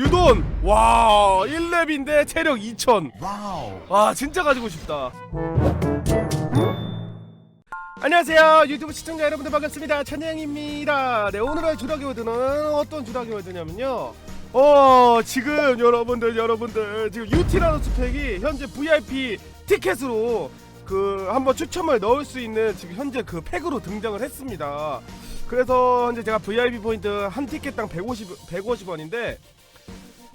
유돈. 와 1렙인데 체력 2000 와우. 와 진짜 가지고 싶다. 안녕하세요. 유튜브 시청자 여러분들 반갑습니다. 찬양입니다. 네 오늘의 주라기 월드는 어떤 주라기 월드냐면요. 어 지금 여러분들 여러분들 지금 유티라노스 팩이 현재 VIP 티켓으로 그 한번 추첨을 넣을 수 있는 지금 현재 그 팩으로 등장을 했습니다. 그래서 현재 제가 VIP 포인트 한 티켓당 150 150원인데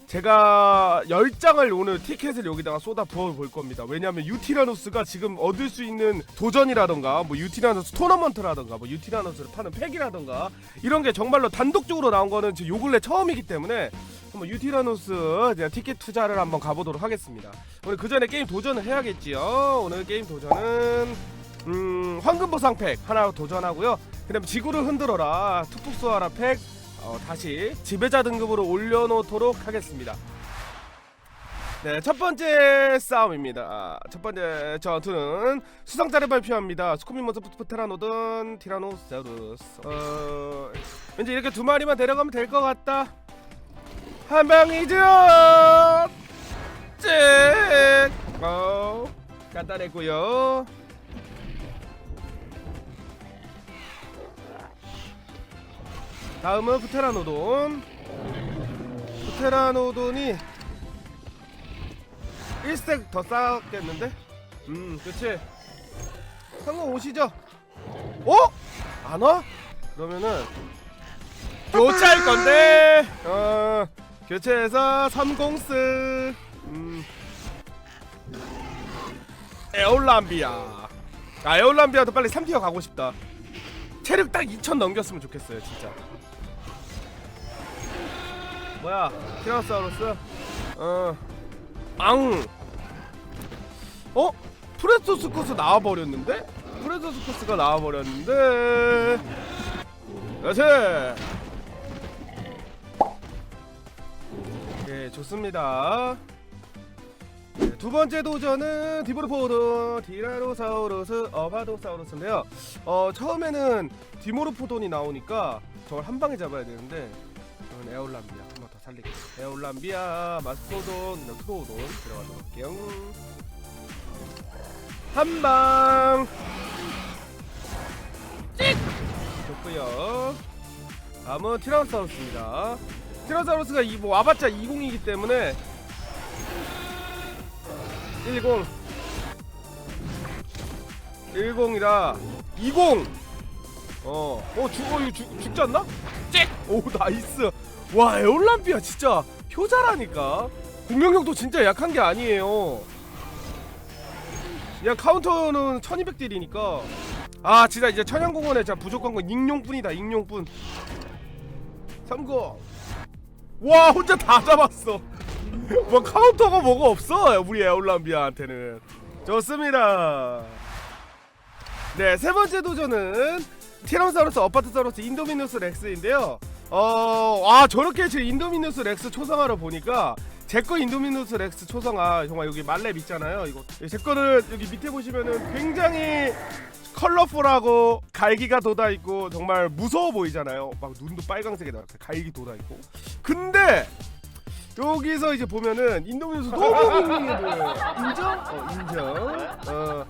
제가 10장을 오늘 티켓을 여기다가 쏟아 부어 볼 겁니다. 왜냐하면 유티라노스가 지금 얻을 수 있는 도전이라던가 뭐 유티라노스 토너먼트라던가 뭐 유티라노스를 파는 팩이라던가 이런 게 정말로 단독적으로 나온 거는 요 근래 처음이기 때문에 한번 유티라노스 티켓 투자를 한번 가보도록 하겠습니다. 오늘 그 전에 게임 도전을 해야겠지요. 오늘 게임 도전은 음, 황금 보상 팩 하나 도전하고요. 그다음에 지구를 흔들어라 투폭수하라 팩 어, 다시 지배자 등급으로 올려놓도록 하겠습니다. 네, 첫 번째 싸움입니다. 아, 첫 번째 전투는 수상자를 발표합니다. 스코미 모스 프테라노든 티라노사우루스. 어, 왠지 이렇게 두 마리만 데려가면 될 것 같다. 한 방이죠. 찡. 어, 간단했고요. 다음은 프테라노돈. 프테라노돈이 1스택 더 쌓았겠는데? 음 그치. 상관 오시죠? 어? 안 와? 그러면은 교체할 건데. 어 교체해서 30스. 음. 에올람비아. 아 에올람비아도 빨리 3티어 가고 싶다. 체력 딱 2000 넘겼으면 좋겠어요 진짜 뭐야? 티라노사우루스? 어. 앙. 어? 프레토스코스 나와버렸는데? 프레토스코스가 나와버렸는데. 그렇지 예 좋습니다. 네, 두 번째 도전은 디모르포돈 디라노사우루스 어바도사우루스인데요. 어 처음에는 디모르포돈이 나오니까 저걸 한 방에 잡아야 되는데 저는 더 살릴게요 에올람비아 마스코돈 트로돈 들어가도록 할게요. 한방! 찍! 좋고요. 다음은 티라노사우루스입니다. 티라노사우루스가 이, 뭐 와봤자 20이기 때문에 10 10이라 20 어, 어, 죽, 어, 이거 죽, 죽지 않나? 잭! 오, 나이스. 와, 에올람비아 진짜 효자라니까. 공격력도 진짜 약한 게 아니에요. 야, 카운터는 1200딜이니까. 아, 진짜 이제 천연공원에 진짜 부족한 건 익룡뿐이다, 익룡뿐. 30. 와, 혼자 다 잡았어. 뭐 카운터가 뭐가 없어, 우리 에올람비아한테는. 좋습니다. 네, 세 번째 도전은 티라노사우루스, 어파트사우루스, 인도미누스 렉스인데요. 어, 와 저렇게 지금 인도미누스 렉스 초상화를 보니까 제 거 인도미누스 렉스 초상화 정말 여기 말렙 있잖아요. 이거 제 거는 여기 밑에 보시면은 굉장히 컬러풀하고 갈기가 돋아 있고 정말 무서워 보이잖아요. 막 눈도 빨강색에 나 갈기 돋아 있고. 근데 여기서 이제 보면은 인도미누스 너무 밍밍해 보여요. 인정? 어, 인정. 어.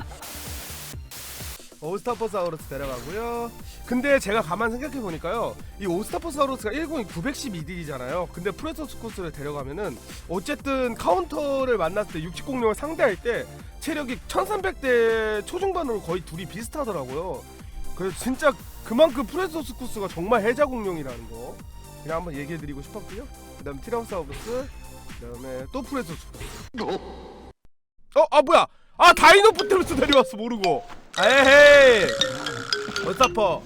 오스타포사우루스 데려가고요. 근데 제가 가만 생각해 보니까요, 이 오스타포사우루스가 1공이 912딜이잖아요. 근데 프레토스 코스를 데려가면은 어쨌든 카운터를 만났을 때 60공룡을 상대할 때 체력이 1300대 초중반으로 거의 둘이 비슷하더라고요. 그래서 진짜 그만큼 프레토스 코스가 정말 해자 공룡이라는 거 그냥 한번 얘기해 드리고 싶었고요. 그다음 티라노사우루스, 그다음에 또 프레토스 코스. 어, 아 뭐야? 아 다이노프테루스 데려왔어 모르고. 에헤이. 어스타퍼.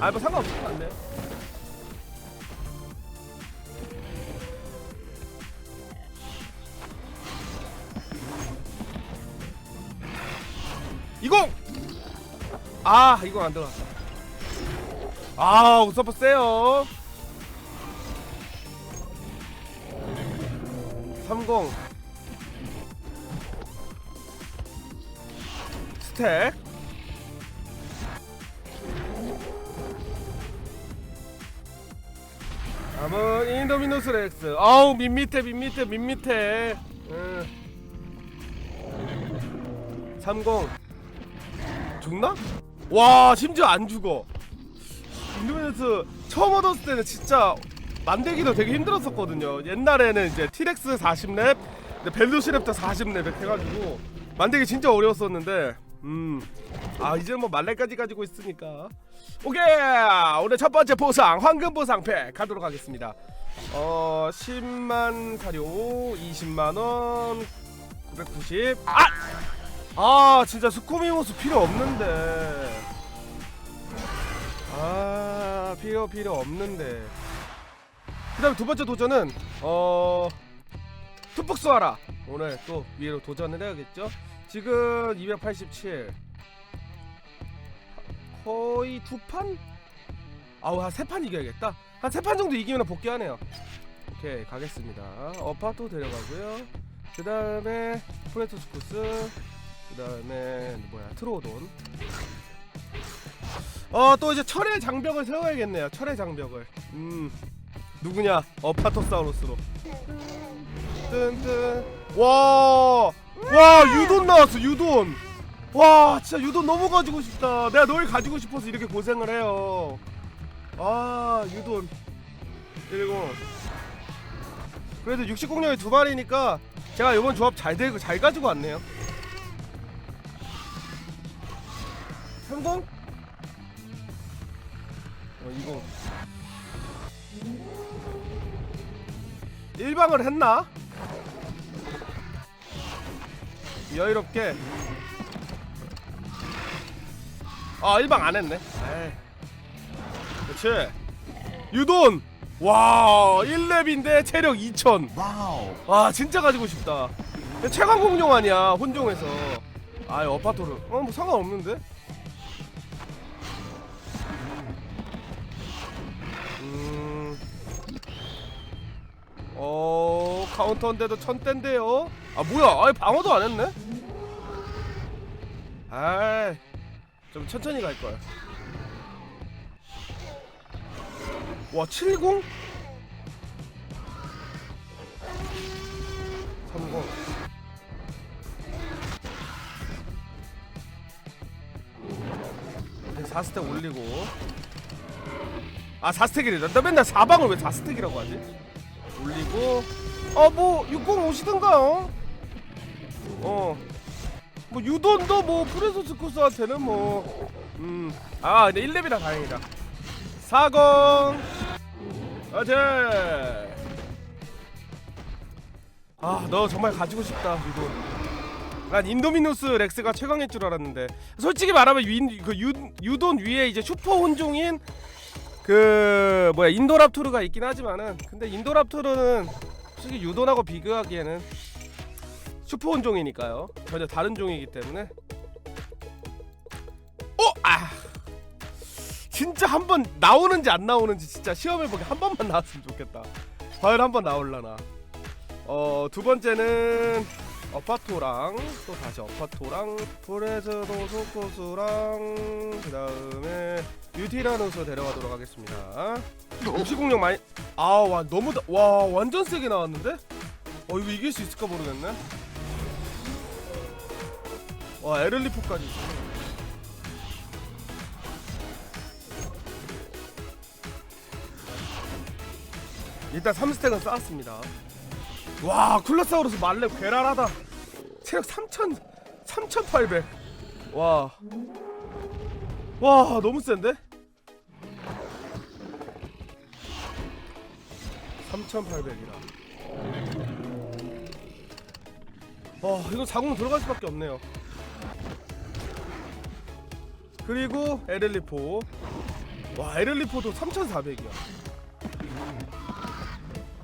아 뭐 상관없을 것 같네. 이공. 아 이거 안 들어갔다. 아 우서퍼 세요. 30 스택 다음은 인도미노스 렉스. 아우 밋밋해 밋밋해 밋밋해 응. 30 죽나? 와 심지어 안 죽어. 인도미노스 처음 얻었을 때는 진짜 만들기도 되게 힘들었었거든요. 옛날에는 이제 티렉스 40렙 벨루시랩터 40렙 해가지고 만들기 진짜 어려웠었는데 음 아 이제 뭐 말레까지 가지고 있으니까. 오케이! 오늘 첫 번째 보상 황금 보상팩 가도록 하겠습니다. 어 10만 사료 20만 원 990 아! 아 진짜 스코미모스 필요 없는데. 아 필요 필요 없는데. 그 다음에 두 번째 도전은 어 투폭스와라. 오늘 또 위로 도전을 해야겠죠 지금 287 거의 두 판? 아우 한 세 판 이겨야겠다. 한 세 판 정도 이기면 복귀하네요. 오케이 가겠습니다. 어파토 데려가고요. 그 다음에 프레토스쿠스 그 다음에 뭐야 트로돈. 어 또 이제 철의 장벽을 세워야겠네요 철의 장벽을. 음 누구냐? 어파토사우루스로. 뜬뜬. 와 와 유돈 나왔어 유돈. 와 진짜 유돈 너무 가지고 싶다. 내가 널 가지고 싶어서 이렇게 고생을 해요. 아 유돈. 10 그래도 60공룡이 두 마리니까 제가 이번 조합 잘 되고 잘 가지고 왔네요. 30? 어 이거. 일방을 했나? 여유롭게. 아 일방 안 했네. 에이. 그렇지 유돈! 와 1렙인데 체력 2000 와우. 와 진짜 가지고 싶다. 최강 공룡 아니야 혼종에서. 아 어파토르. 어뭐 상관없는데? 음. 어 카운터인데도 천대인데요. 아 뭐야? 아예 방어도 안 했네? 아이 좀 천천히 갈걸 와 70? 30 4스택 올리고. 아 4스택이래. 나 맨날 4방을 왜 4스택이라고 하지? 올리고 어뭐 60 오시든가 어? 어뭐 유돈도 뭐 프레소스 코스한테는 뭐 음아 근데 1렙이라 다행이다. 40 어제 아너 정말 가지고 싶다 유돈 난 인도미누스 렉스가 최강일 줄 알았는데. 솔직히 말하면 유, 그 유, 유돈 위에 이제 슈퍼 혼종인 그 뭐야 인도랍토르가 있긴 하지만은. 근데 인도랍토르는 솔직히 유돈하고 비교하기에는 슈퍼 혼종이니까요. 전혀 다른 종이기 때문에. 어! 아. 진짜 한 번 나오는지 안 나오는지 진짜 시험해보기 한 번만 나왔으면 좋겠다. 과연 한 번 나올라나. 어 두 번째는 어파토랑 또 다시 어파토랑 프레즈도 소코스랑 그 다음에 유티라누스 데려가도록 하겠습니다. 무시공룡 많이 아와 너무 다, 와 완전 세게 나왔는데? 어 이거 이길 수 있을까 모르겠네. 와 에를리포까지. 있어 일단 3스택은 쌓았습니다 와 쿨러사우루스 말레 괴랄하다 체력 3000 3800 와. 와, 너무 센데? 3800이라. 와, 이거 자궁 들어갈 수밖에 없네요. 그리고 에렐리포. 와, 에렐리포도 3400이야.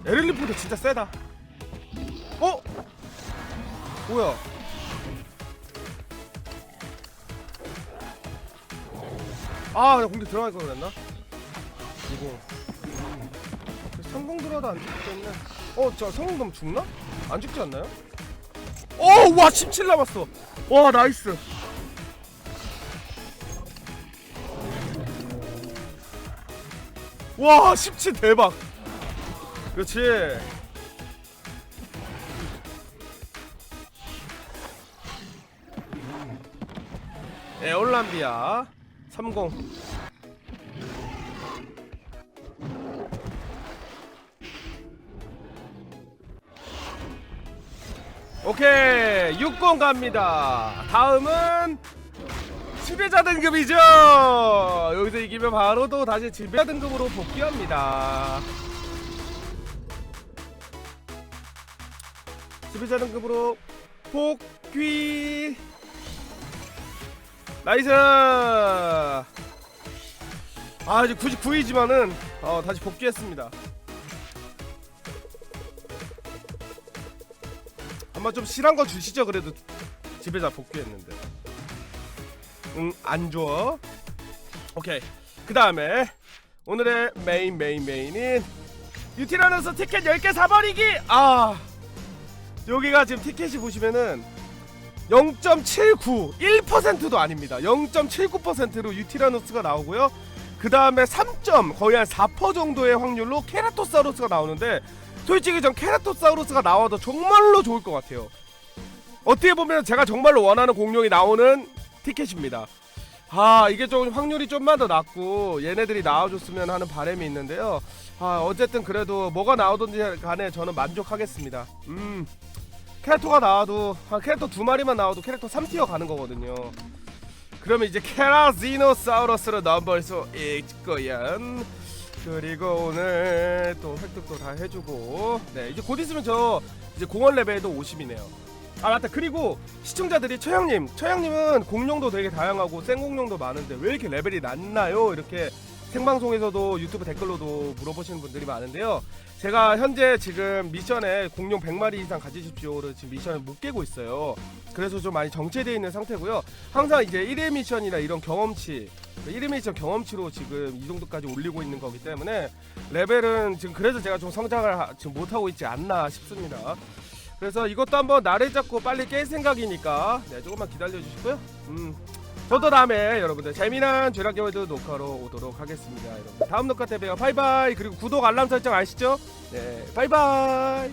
에렐리포도 진짜 세다. 어? 뭐야? 아, 나 공격 들어갈 걸 그랬나? 이거. 성공 들어도 안 죽기 때문에. 어, 저 성공 그럼 죽나? 안 죽지 않나요? 오, 와, 17 남았어. 와, 나이스. 와, 17 대박. 그렇지. 에올람비아 30 오케이 60 갑니다. 다음은 지배자 등급이죠. 여기서 이기면 바로 또 다시 지배자 등급으로 복귀합니다. 지배자 등급으로 복귀 나이스! 아 이제 99이지만은 어, 다시 복귀했습니다. 한번 좀 실한 거 주시죠 그래도. 지배자 복귀했는데. 응안 줘. 오케이. 그 다음에 오늘의 메인 메인 메인인 유티라노스 티켓 10개 사버리기! 아 여기가 지금 티켓이 보시면은 0.79 1%도 아닙니다. 0.79%로 유티라노스가 나오고요. 그 다음에 3점 거의 한 4% 정도의 확률로 케라토사우루스가 나오는데 솔직히 전 케라토사우루스가 나와도 정말로 좋을 것 같아요. 어떻게 보면 제가 정말로 원하는 공룡이 나오는 티켓입니다. 아 이게 좀 확률이 좀만 더 낮고 얘네들이 나와줬으면 하는 바람이 있는데요. 아 어쨌든 그래도 뭐가 나오든지 간에 저는 만족하겠습니다. 음 캐릭터가 나와도 한 캐릭터 두 마리만 나와도 캐릭터 3티어 가는 거거든요. 그러면 이제 케라지노사우루스로 넘볼 수 있고요. 그리고 오늘 또 획득도 다 해주고. 네 이제 곧 있으면 저 이제 공원 레벨도 50이네요. 아 맞다. 그리고 시청자들이 처형님 처형님은 공룡도 되게 다양하고 생공룡도 많은데 왜 이렇게 레벨이 낮나요? 이렇게 생방송에서도 유튜브 댓글로도 물어보시는 분들이 많은데요. 제가 현재 지금 미션에 공룡 100마리 이상 가지십시오를 지금 미션을 못 깨고 있어요. 그래서 좀 많이 정체되어 있는 상태고요. 항상 이제 1회 미션이나 이런 경험치 1회 미션 경험치로 지금 이 정도까지 올리고 있는 거기 때문에 레벨은 지금 그래서 제가 좀 성장을 하- 지금 못하고 있지 않나 싶습니다. 그래서 이것도 한번 나를 잡고 빨리 깰 생각이니까 네 조금만 기다려 주시고요. 음 저도 다음에 여러분들 재미난 죄락교월드 녹화로 오도록 하겠습니다. 여러분 다음 녹화 때 봬요. 바이바이. 그리고 구독 알람 설정 아시죠? 네 바이바이